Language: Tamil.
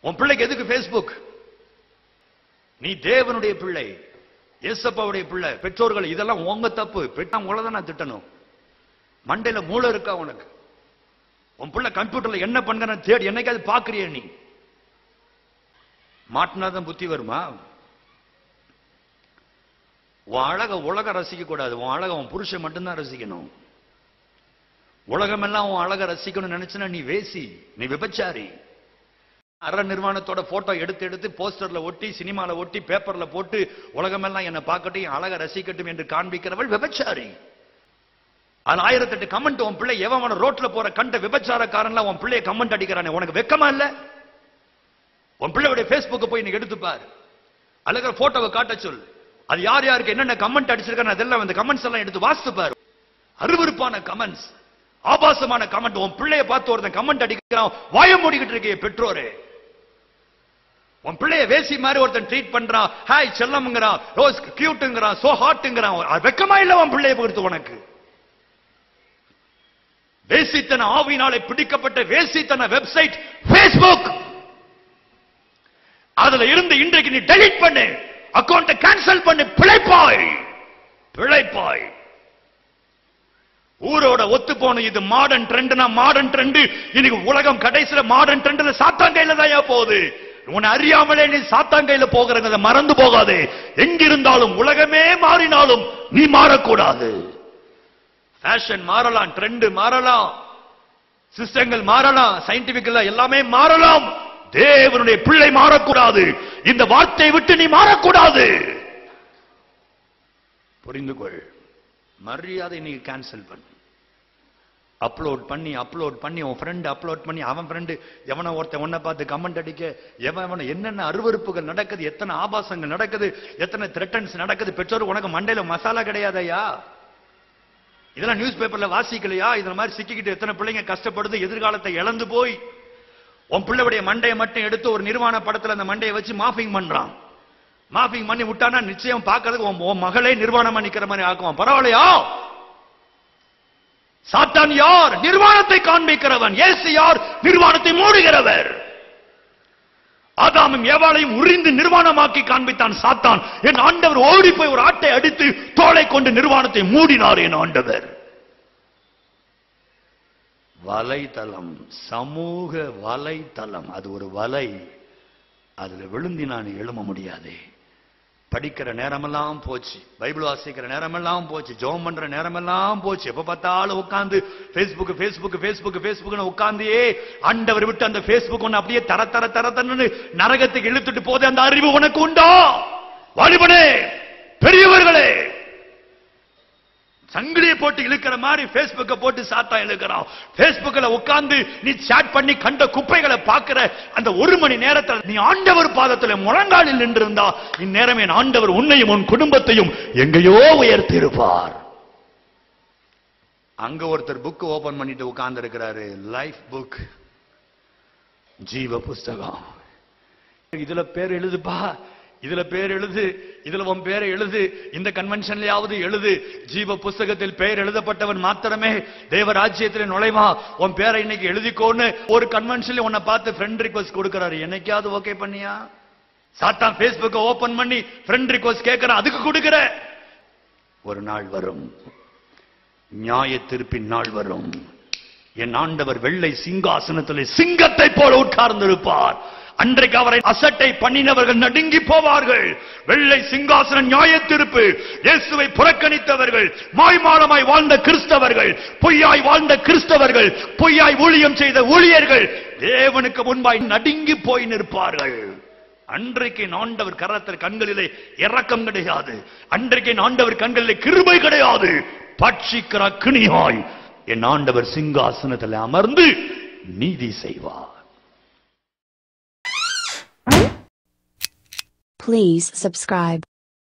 உன் பிள்ளைக்கு எதுக்கு ஃபேஸ்புக் நீ தேவனுடைய பிள்ளை ஏசப்பாவுடைய பிள்ளை பெற்றோர்கள் இதெல்லாம் உங்க தப்பு. பெற்றா உங்களை தான் நான் திட்டணும். மண்டையில மூளை இருக்கா உனக்கு? உன் பிள்ளை கம்ப்யூட்டர்ல என்ன பண்ணுங்க தேடி என்னைக்காவது பாக்குறிய நீ? மாட்டினாதான் புத்தி வருமா? உன் அழக உலக ரசிக்க கூடாது. உன் அழக உன் புருஷன் மட்டும்தான் ரசிக்கணும். உலகமெல்லாம் உன் அழக ரசிக்கணும்னு நினைச்சுனா நீ வேசி நீ விபச்சாரி. அற நிர்வாணத்தோட போட்டோ எடுத்து எடுத்து போஸ்டர்ல ஒட்டி சினிமால ஒட்டி பேப்பர்ல போட்டு உலகமெல்லாம் என்னை பார்க்கட்டும் அழக ரசிக்கட்டும் என்று காண்பிக்கிறவள் விபச்சாரி. அது ஆயிரத்தெட்டு கமெண்ட் உன் பிள்ளை எவன் ரோட்ல போற கண்ட விபச்சாரக்காரன்ல உன் பிள்ளைய கமெண்ட் அடிக்கிறானே உனக்கு வெக்கமா இல்ல? உன் பிள்ளையுடைய Facebook போய் நீ எடுத்துப்பார் அழகிற போட்டோவை காட்ட சொல் அது யார் யாருக்கு என்னென்ன கமெண்ட் அடிச்சிருக்கான்னு அதெல்லாம் அந்த கமெண்ட்ஸ் எல்லாம் எடுத்து வாசித்து அருவருப்பான கமெண்ட்ஸ் ஆபாசமான கமெண்ட் உன் பிள்ளைய பார்த்து ஒருத்தன் கமெண்ட் அடிக்கிறான் வாய மூடிக்கிட்டு இருக்கே பெற்றோரே. உன் பிள்ளைய வேசி மாதிரி ஒருத்தன் ட்ரீட் பண்றான். ஹாய் செல்லம்ங்கிறான். ரோஸ் கியூட்டுங்கிறான் சோ ஹாட்டுங்கிறான் வெக்கமா இல்ல உன் பிள்ளைய பொறுத்து உனக்கு? வேசித்தன ஆவினாலே பிடிக்கப்பட்ட வேசித்தன வெப்சைட் பேஸ்புக் அதுல இருந்து இன்றைக்கு நீ டெலிட் பண்ணு. அக்கௌண்ட் கேன்சல் பண்ணு. பிழைப்பாய். பிழைப்பாய். ஊரோட ஒத்து போன இது மாடர்ன் ட்ரெண்ட்னா மாடர்ன் ட்ரெண்ட் இன்னைக்கு உலகம் கடைசியில மாடர்ன் ட்ரெண்ட்ல சாத்தான் கையில தான் போகுது? உன்னை அறியாமலே நீ சாத்தான் கையில போகிறத மறந்து போகாதே. எங்கிருந்தாலும் உலகமே மாறினாலும் நீ மாறக்கூடாது. ஃபேஷன் மாறலாம் ட்ரெண்ட் மாறலாம். சிஸ்டங்கள் மாறலாம் சயின்டிபிக்கல் எல்லாமே மாறலாம். தேவனுடைய பிள்ளை மாறக்கூடாது. இந்த வார்த்தையை விட்டு நீ மாறக்கூடாது. புரிந்து கொள் மரியாதை நீ கேன்சல் பண்ணு. அப்லோட் பண்ணி அப்லோட் பண்ணி உன் ஃப்ரெண்ட் அப்லோட் பண்ணி அவன் ஃப்ரெண்டு எவனை ஒருத்தன் உன்னை பார்த்து கமெண்ட் அடிக்க எவன் எவனை என்னென்ன அருவருப்புகள் நடக்குது எத்தனை ஆபாசங்கள் நடக்குது எத்தனை த்ரெட்டன்ஸ் நடக்குது பெற்றோர் உனக்கு மண்டையில் மசாலா கிடையாதையா? இதெல்லாம் நியூஸ் பேப்பர்ல வாசிக்கலையா? இதில் மாதிரி சிக்கிக்கிட்டு எத்தனை பிள்ளைங்க கஷ்டப்படுது எதிர்காலத்தை இழந்து போய். உன் பிள்ளையுடைய மண்டையை மட்டும் எடுத்து ஒரு நிர்வாண படத்தில் அந்த மண்டையை வச்சு மாஃபிங் பண்றான். மாஃபிங் பண்ணி விட்டானா நிச்சயம் பார்க்கறதுக்கு உன் உன் மகளே நிர்வாணமா நிக்கிற மாதிரி ஆக்குவான். பரவாயில்லையா? சாத்தான் யார்? நிர்வாணத்தை காண்பிக்கிறவன். இயேசு யார்? நிர்வாணத்தை மூடுகிறவர். ஆதாமும் ஏவாளையும் உறிந்து நிர்வாணமாக்கி காண்பித்தான் சாத்தான். என் ஆண்டவர் ஓடி போய் ஒரு ஆட்டை அடித்து தோலை கொண்டு நிர்வாணத்தை மூடினார் என் ஆண்டவர். வலைதளம் சமூக வலைதளம் அது ஒரு வலை. அதுல விழுந்தி நான் எழும முடியாதே. படிக்கிற நேரமெல்லாம் போச்சு பைபிள் வாசிக்கிற நேரமெல்லாம் போச்சு ஜோம் பண்ற நேரமெல்லாம் போச்சு. எப்ப பார்த்தாலும் உட்காந்து பேஸ்புக் பேஸ்புக் பேஸ்புக் Facebookனு உட்காந்தே ஆண்டவர் விட்டு அந்த பேஸ்புக் ஒன்னு அப்படியே தர தர தர தரன்னு நரகத்துக்கு இழுத்துட்டு போது அந்த அறிவு உனக்கு உண்டோ? வாலிபனே பெரியவர்களே! சங்கிலியை போட்டு இழுக்கிற மாதிரி பேஸ்புக்கை போட்டு சாத்தா இழுக்கிறான். பேஸ்புக்கில் உட்கார்ந்து நீ சாட் பண்ணி கண்ட குப்பைகளை பார்க்கிற அந்த ஒரு மணி நேரத்தில் நீ ஆண்டவர் பாதத்தில் முழங்காலில் நின்றிருந்தா இந்நேரம் என் ஆண்டவர் உன்னையும் உன் குடும்பத்தையும் எங்கேயோ உயர்த்தி இருப்பார் அங்க ஒருத்தர் புக் ஓபன் பண்ணிட்டு உட்கார்ந்து இருக்கிறாரு லைஃப் புக் ஜீவ புஸ்தகம். இதுல பேர் எழுதுப்பா. இதுல பேர் எழுது இதுல உன் பேரை எழுது இந்த கன்வென்ஷன்லயாவது எழுது. ஜீவ புஸ்தகத்தில் பெயர் எழுதப்பட்டவன் மாத்திரமே தேவராஜ்யத்தில் நுழைவா. உன் பேரை இன்னைக்கு எழுதிக்கோன்னு ஒரு கன்வென்ஷன்ல உன்னை பார்த்து ஃப்ரெண்ட் ரிக்வஸ்ட் கொடுக்கறாரு. என்னைக்காவது ஓகே பண்ணியா? சாத்தான் Facebook ஓபன் பண்ணி ஃப்ரெண்ட் ரிக்வஸ்ட் கேட்கறான் அதுக்கு கொடுக்கிற. ஒரு நாள் வரும். நியாய திருப்பின் நாள் வரும். என் ஆண்டவர் வெள்ளை சிங்காசனத்தில் சிங்கத்தை போல உட்கார்ந்திருப்பார். அன்றைக்கு அவரை அசட்டை பண்ணினவர்கள் நடுங்கி போவார்கள். வெள்ளை சிங்காசன நியாயத்திருப்பு இயேசுவை புறக்கணித்தவர்கள் மாய்மாலமாய் வாழ்ந்த கிறிஸ்தவர்கள் பொய்யாய் வாழ்ந்த கிறிஸ்தவர்கள் பொய்யாய் ஊழியம் செய்த ஊழியர்கள் தேவனுக்கு முன்பாய் நடுங்கி போய் நிற்பார்கள். அன்றைக்கு ஆண்டவர் கரத்தில் கண்களிலே இறக்கம் கிடையாது. அன்றைக்கு ஆண்டவர் கண்களிலே கிருபை கிடையாது. பட்சிக்கிற கிணியாய் என் ஆண்டவர் சிங்காசனத்தில் அமர்ந்து நீதி செய்வார். Please subscribe.